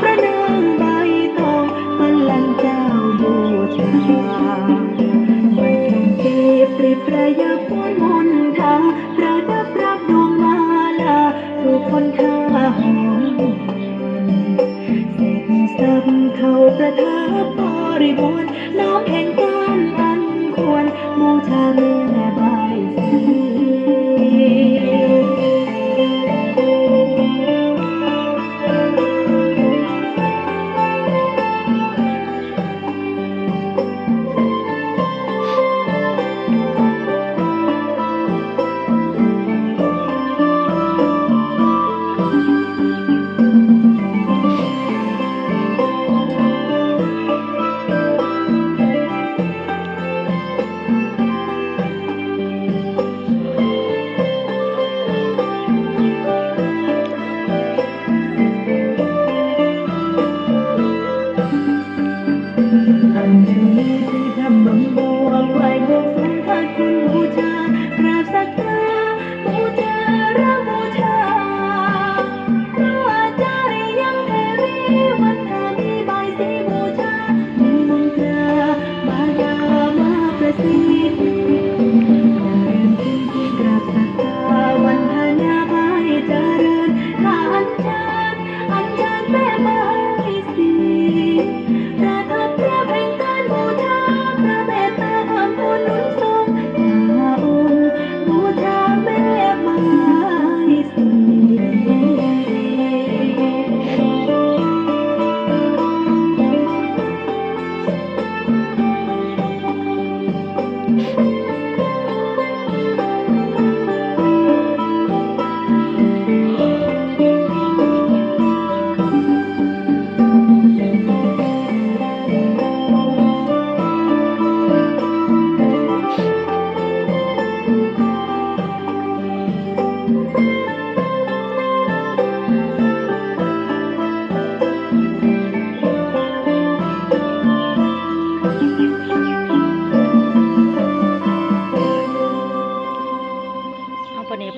พระนางใบทองพลังเจ้าบูชามันแค่สีปริพระยับวนมนทางระดับรับดวงมาลาสู่คนข้าหอมเสร็จสับเขาประทับบริรณ์น้อมแห่งการอันควรบูชาแม่ใบ